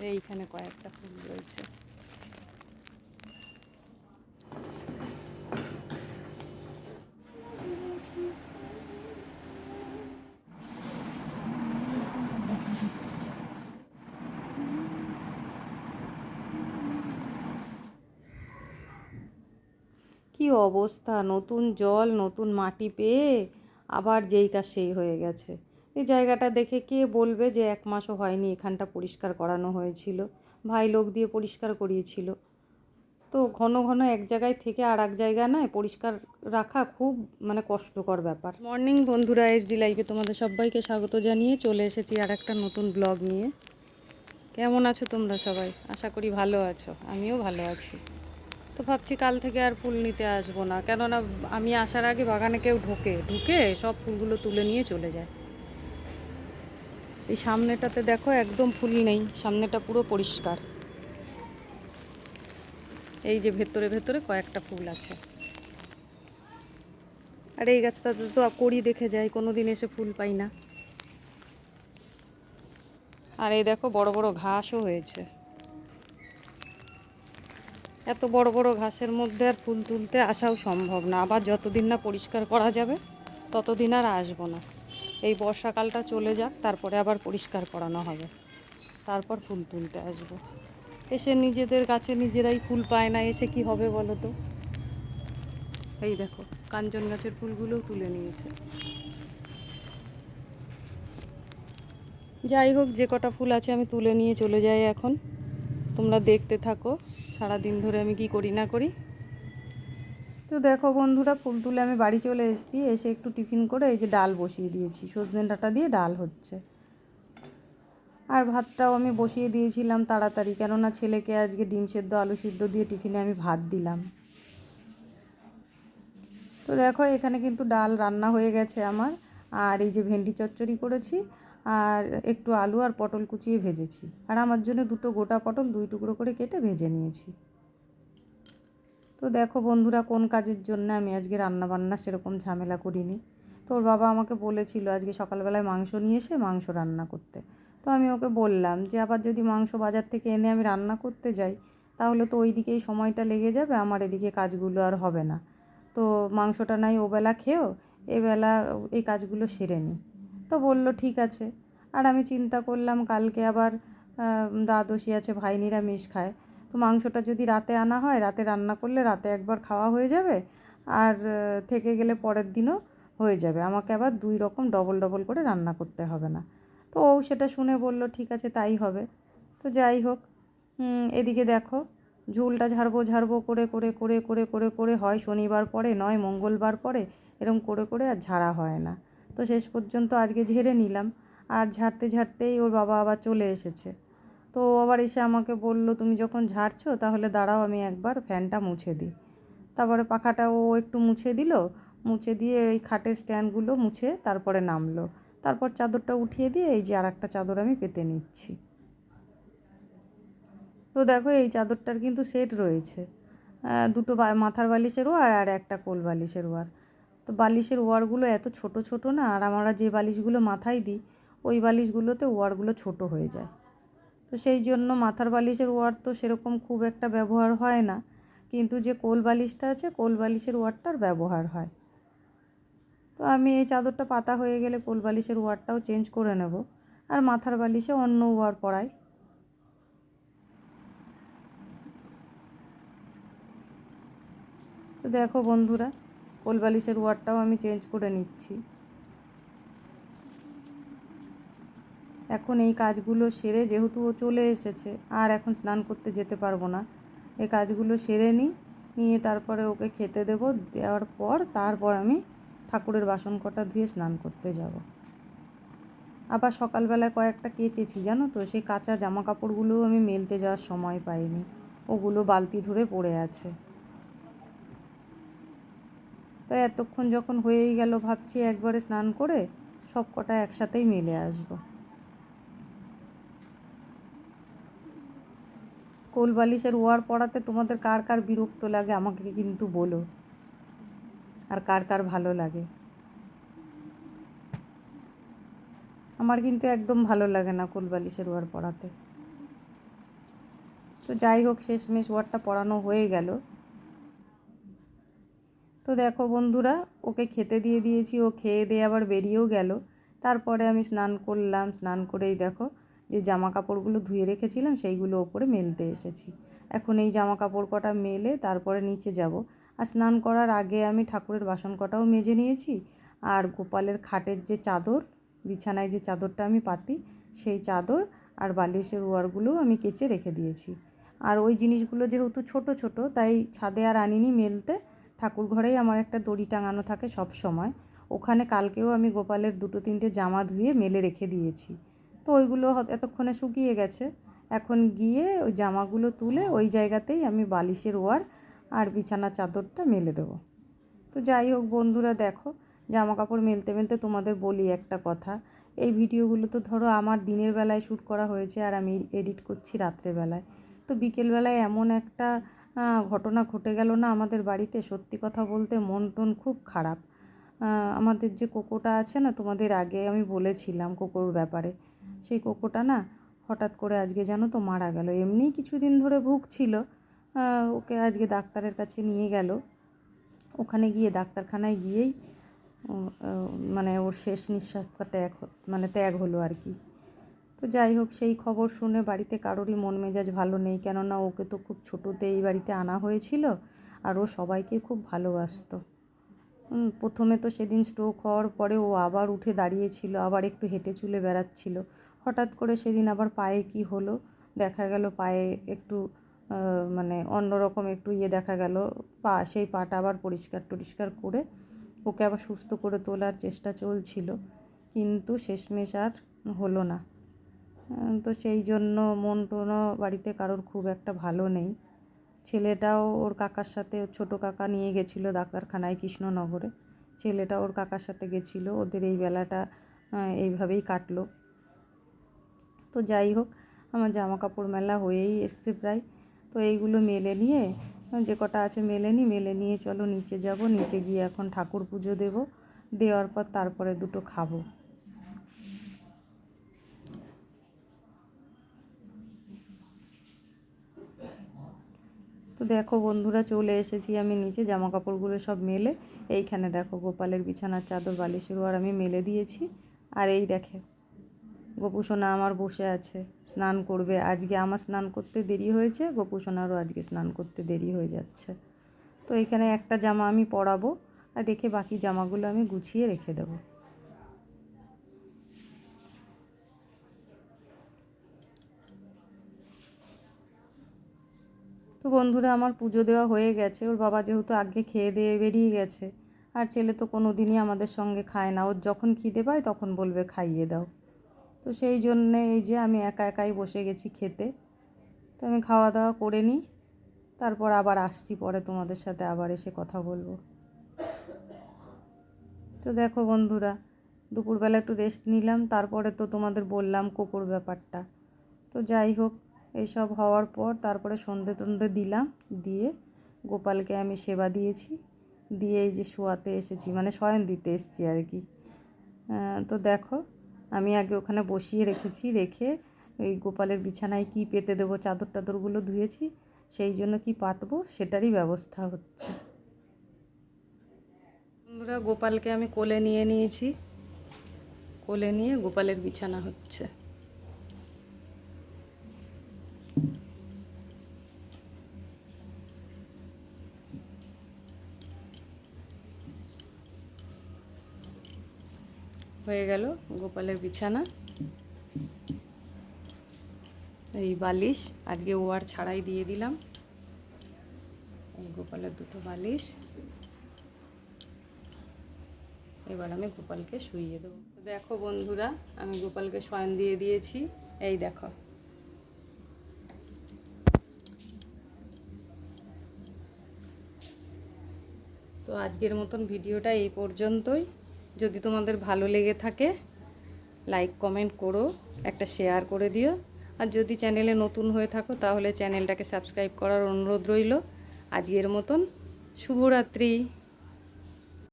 এইখানে কয়েকটা ফুল রয়েছে। কি অবস্থা? নতুন জল, নতুন মাটি পেয়ে আবার যেই কাজ সেই হয়ে গেছে। এই জায়গাটা দেখে কে বলবে যে এক মাসও হয়নি এখানটা পরিষ্কার করানো হয়েছিল। ভাই লোক দিয়ে পরিষ্কার করিয়েছিল। তো ঘন ঘন এক জায়গায় থেকে আর এক জায়গায় নয়, পরিষ্কার রাখা খুব মানে কষ্টকর ব্যাপার। মর্নিং বন্ধুরা, এসডি লাইভে তোমাদের সবাইকে স্বাগত জানিয়ে চলে এসেছি আর একটা নতুন ব্লগ নিয়ে। কেমন আছো তোমরা সবাই? আশা করি ভালো আছো, আমিও ভালো আছি। তো ভাবছি কাল থেকে আর ফুল নিতে আসব না, কেননা আমি আসার আগে বাগানে কেউ ঢোকে, ঢুকে সব ফুলগুলো তুলে নিয়ে চলে যায়। এই সামনেটাতে দেখো একদম ফুল নেই, সামনেটা পুরো পরিষ্কার। এই যে ভেতরে ভেতরে কয়েকটা ফুল আছে। আর এই গাছটাতে তো করি দেখে যাই কোনো দিন এসে ফুল পাই না। আর এই দেখো বড় বড় ঘাসও হয়েছে। এত বড় বড় ঘাসের মধ্যে আর ফুল তুলতে আসাও সম্ভব না। আবার যতদিন না পরিষ্কার করা যাবে, ততদিন আর আসব না। এই বর্ষাকালটা চলে যাক, তারপরে আবার পরিষ্কার করানো হবে। তারপর ফুল তুলতে আসব। এসে নিজেদের গাছে নিজেরাই ফুল পায় না, এসে কি হবে বলো তো? এই দেখো, কাঞ্চন গাছের ফুলগুলোও তুলে নিয়েছে। যাই হোক, যে কটা ফুল আছে আমি তুলে নিয়ে চলে যাই এখন। তোমরা দেখতে থাকো সারা দিন ধরে আমি কি করি না করি। তো দেখো বন্ধুরা, ফুল তুলে আমি বাড়ি চলে এসেছি। এসে একটু টিফিন করে এই যে ডাল বসিয়ে দিয়েছি। সজনে ডাঁটা দিয়ে ডাল হচ্ছে। আর ভাতটাও আমি বসিয়ে দিয়েছিলাম তাড়াতাড়ি, কেননা ছেলেকে আজকে ডিম সেদ্ধ, আলু সিদ্ধ দিয়ে টিফিনে আমি ভাত দিলাম। তো দেখো, এখানে কিন্তু ডাল রান্না হয়ে গেছে আমার। আর এই যে ভেন্ডি চচ্চড়ি করেছি, আর একটু আলু আর পটল কুচিয়ে ভেজেছি। আর আমার জন্য দুটো গোটা পটল দুই টুকরো করে কেটে ভেজে নিয়েছি। তো দেখো বন্ধুরা কোন কাজের জন্য আমি আজকে রান্না বান্না সেরকম ঝামেলা করিনি। তো ওর বাবা আমাকে বলেছিল আজকে সকালবেলায় মাংস নিয়ে এসে মাংস রান্না করতে। তো আমি ওকে বললাম যে, আবার যদি মাংস বাজার থেকে এনে আমি রান্না করতে যাই, তাহলে তো ওই দিকেই সময়টা লেগে যাবে, আমার এদিকে কাজগুলো আর হবে না। তো মাংসটা নাই ওবেলা খেয়েও এবেলা এই কাজগুলো সেরে নিই তো বলল, ঠিক আছে। আর আমি চিন্তা করলাম, কালকে আবার দ্বাদশী আছে ভাই নিরামিষ খায়। তো মাংসটা যদি রাতে আনা হয়, রাতে রান্না করলে রাতে একবার খাওয়া হয়ে যাবে আর থেকে গেলে পরের দিনও হয়ে যাবে। আমাকে আবার দুই রকম ডবল ডবল করে রান্না করতে হবে না। তো ও সেটা শুনে বলল, ঠিক আছে, তাই হবে। তো যাই হোক এদিকে দেখো, ঝুলটা ঝাড়বো ঝাড়বো করে করে করে করে করে করে হয় শনিবার পরে, নয় মঙ্গলবার পরে, এরম করে করে আর ঝাড়া হয় না। তো শেষ পর্যন্ত আজকে ঝেড়ে নিলাম। আর ঝাড়তে ঝাড়তেই ওর বাবা আবার চলে এসেছে। তো আবার এসে আমাকে বলল, তুমি যখন ঝাড়ছো তাহলে দাঁড়াও, আমি একবার ফ্যানটা মুছে দিই। তারপরে পাখাটা ও একটু মুছে দিল, মুছে দিয়ে ওই খাটের স্ট্যান্ডগুলো মুছে তারপরে নামলো। তারপর চাদরটা উঠিয়ে দিয়ে এই যে আর একটা চাদর আমি পেতে নিচ্ছি। তো দেখো এই চাদরটার কিন্তু সেট রয়েছে। দুটো মাথার বালিশের ওয়ার আর একটা কোল বালিশের ওয়ার। তো বালিশের ওয়ারগুলো এত ছোট ছোট না, আর আমরা যে বালিশগুলো মাথায় দিই, ওই বালিশগুলোতে ওয়ারগুলো ছোট হয়ে যায়। তো সেই জন্য মাথার বালিশের ওয়ার তো সেরকম খুব একটা ব্যবহার হয় না। কিন্তু যে কোল বালিশটা আছে, কোল বালিশের ওয়ারটার ব্যবহার হয়। তো আমি এই চাদরটা পাতা হয়ে গেলে কোল বালিশের ওয়ারটাও চেঞ্জ করে নেব। আর মাথার বালিশে অন্য ওয়ার পরাই। তো দেখো বন্ধুরা, কোল বালিশের ওয়ারটাও আমি চেঞ্জ করে নিচ্ছি। এখন এই কাজগুলো সেরে যেহেতু ও চলে এসেছে, আর এখন স্নান করতে যেতে পারব না। এই কাজগুলো সেরে নিই নিয়ে তারপরে ওকে খেতে দেব, দেওয়ার পর তারপর আমি ঠাকুরের বাসন কটা ধুয়ে স্নান করতে যাব। আবার সকালবেলায় কয়েকটা কেচেছি, জানো তো? সেই কাঁচা জামা কাপড়গুলোও আমি মেলতে যাওয়ার সময় পাইনি। ওগুলো বালতি ধরে পড়ে আছে। তাই এতক্ষণ যখন হয়েই গেল, ভাবছি একবারে স্নান করে সব কটা একসাথেই মেলে আসব। কোল বালিশের ওয়ার পড়াতে তোমাদের কার কার বিরক্ত লাগে আমাকে কিন্তু বলো। আর কার কার ভালো লাগে। আমার কিন্তু একদম ভালো লাগে না কোল বালিশের ওয়ার পড়াতে তো যাই হোক, শেষমেশ ওয়ারটা পড়ানো হয়ে গেল। তো দেখো বন্ধুরা, ওকে খেতে দিয়ে দিয়েছি, ও খেয়ে দিয়ে আবার বেরিয়েও গেল। তারপরে আমি স্নান করলাম, স্নান করেই দেখো যে জামা কাপড়গুলো ধুয়ে রেখেছিলাম সেইগুলো ওপরে মেলতে এসেছি। এখন এই জামা কাপড় কটা মেলে তারপরে নিচে যাব। আর স্নান করার আগে আমি ঠাকুরের বাসন কটাও মেজে নিয়েছি। আর গোপালের খাটের যে চাদর, বিছানায় যে চাদরটা আমি পাতি, সেই চাদর আর বালিশের ওয়ারগুলোও আমি কেচে রেখে দিয়েছি। আর ওই জিনিসগুলো যেহেতু ছোট ছোট, তাই ছাদে আর আনিনি মেলতে। ঠাকুর ঘরেই আমার একটা দড়ি টাঙানো থাকে সব সময়। ওখানে কালকেও আমি গোপালের দুটো তিনটে জামা ধুয়ে মেলে রেখে দিয়েছি। তো ওইগুলো এতক্ষণে শুকিয়ে গেছে। এখন গিয়ে ওই জামাগুলো তুলে ওই জায়গাতেই আমি বালিশের ওয়ার আর বিছানার চাদরটা মেলে দেবো। তো যাই হোক বন্ধুরা দেখো জামা কাপড় মেলতে মেলতে তোমাদের বলি একটা কথা। এই ভিডিওগুলো তো ধরো আমার দিনের বেলায় শ্যুট করা হয়েছে আর আমি এডিট করছি রাত্রেবেলায় তো বিকেলবেলায় এমন একটা ঘটনা ঘটে গেল না আমাদের বাড়িতে, সত্যি কথা বলতে মন টন খুব খারাপ। আমাদের যে কোকোটা আছে না তোমাদের আগে আমি বলেছিলাম কোকোর ব্যাপারে। সেই কোকোটা না হঠাৎ করে আজকে জানো তো মারা গেল। এমনিই কিছুদিন ধরে ভুগছিল। ওকে আজকে ডাক্তারের কাছে নিয়ে গেল। ওখানে গিয়ে ডাক্তারখানায় গিয়েই মানে ওর শেষ নিঃশ্বাসটা ত্যাগ মানে ত্যাগ হলো আর কি। তো যাই হোক, সেই খবর শুনে বাড়িতে কারোরই মন মেজাজ ভালো নেই। কেননা ওকে তো খুব ছোটোতে এই বাড়িতে আনা হয়েছিল আর ও সবাইকে খুব ভালোবাসতো। প্রথমে তো সেদিন স্ট্রোক হওয়ার পরে ও আবার উঠে দাঁড়িয়েছিল, আবার একটু হেঁটে চুলে বেড়াচ্ছিল। হঠাৎ করে সেদিন আবার পায়ে কি হলো? দেখা গেল পায়ে একটু মানে অন্যরকম একটু ইয়ে দেখা গেল। পা, সেই পাটা আবার পরিষ্কার টরিষ্কার করে ওকে আবার সুস্থ করে তোলার চেষ্টা চলছিল। কিন্তু শেষমেশ আর হলো না। তো সেই জন্য মন টনও বাড়িতে কারোর খুব একটা ভালো নেই। ছেলেটাও ওর কাকার সাথে ছোটো কাকা নিয়ে গেছিল ডাক্তারখানায় কৃষ্ণনগরে। ছেলেটা ওর কাকার সাথে গেছিল, ওদের এই বেলাটা এইভাবেই কাটলো। তো যাই হোক, আমার জামা কাপড় মেলা হয়েই এসছে প্রায়। তো এইগুলো মেলে নিয়ে, যে কটা আছে মেলে নিই মেলে নিয়ে চলো নিচে যাব। নিচে গিয়ে এখন ঠাকুর পুজো দেবো। দেওয়ার পর তারপরে দুটো খাব। তো দেখো বন্ধুরা, চলে এসেছি আমি নিচে। জামা কাপড়গুলো সব মেলে। এইখানে দেখো গোপালের বিছানার চাদর, বালিশের আর আমি মেলে দিয়েছি। আর এই দেখে গোপুসোনা আমার বসে আছে, স্নান করবে। আজকে আমার স্নান করতে দেরি হয়েছে গোপুসোনারও আজকে স্নান করতে দেরি হয়ে যাচ্ছে। তো এখানে একটা জামা আমি পরাবো আর রেখে বাকি জামাগুলো আমি গুছিয়ে রেখে দেবো। তো বন্ধুরা, আমার পুজো দেওয়া হয়ে গেছে। ওর বাবা যেহেতু আগে খেয়ে দিয়ে বেরিয়ে গেছে, আর ছেলে তো কোনো দিনই আমাদের সঙ্গে খায় না। ওর যখন খিদে পায় তখন বলবে খাইয়ে দাও। তো সেই জন্যে এই যে আমি একা একাই বসে গেছি খেতে। তো আমি খাওয়া দাওয়া করে নিই, তারপর আবার আসছি পরে তোমাদের সাথে আবার এসে কথা বলব। তো দেখো বন্ধুরা, দুপুরবেলা একটু রেস্ট নিলাম, তারপরে তো তোমাদের বললাম কুকুর ব্যাপারটা। তো যাই হোক এইসব হওয়ার পর তারপরে সন্ধে টন্ধে দিলাম, দিয়ে গোপালকে আমি সেবা দিয়েছি। দিয়ে এই যে শোয়াতে এসেছি মানে শয়ন দিতে এসেছি আর কি। তো দেখো আমি আগে ওখানে বসিয়ে রেখেছি, রেখে ওই গোপালের বিছানায় কি পেতে দেবো, চাদর টাদরগুলো ধুয়েছি, সেই জন্য কি পাতবো, সেটারই ব্যবস্থা হচ্ছে। বন্ধুরা, গোপালকে আমি কোলে নিয়ে নিয়েছি। কোলে নিয়ে গোপালের বিছানা হচ্ছে। হয়ে গেল গোপালের বিছানা। এই বালিশ, আজকে ও আর ছাড়াই দিয়ে দিলাম। এই গোপালের দুটো বালিশ। এবার আমি গোপালকে শুইয়ে দেবো। দেখো বন্ধুরা, আমি গোপালকে শয়ন দিয়ে দিয়েছি। এই দেখো। তো আজকের মতন ভিডিওটা এই পর্যন্তই। যদি তোমাদের ভালো লেগে থাকে লাইক কমেন্ট করো, একটা শেয়ার করে দিও। আর যদি চ্যানেলে নতুন হয়ে থাকো, তাহলে চ্যানেলটাকে সাবস্ক্রাইব করার অনুরোধ রইল। আজকের মতন, শুভরাত্রি।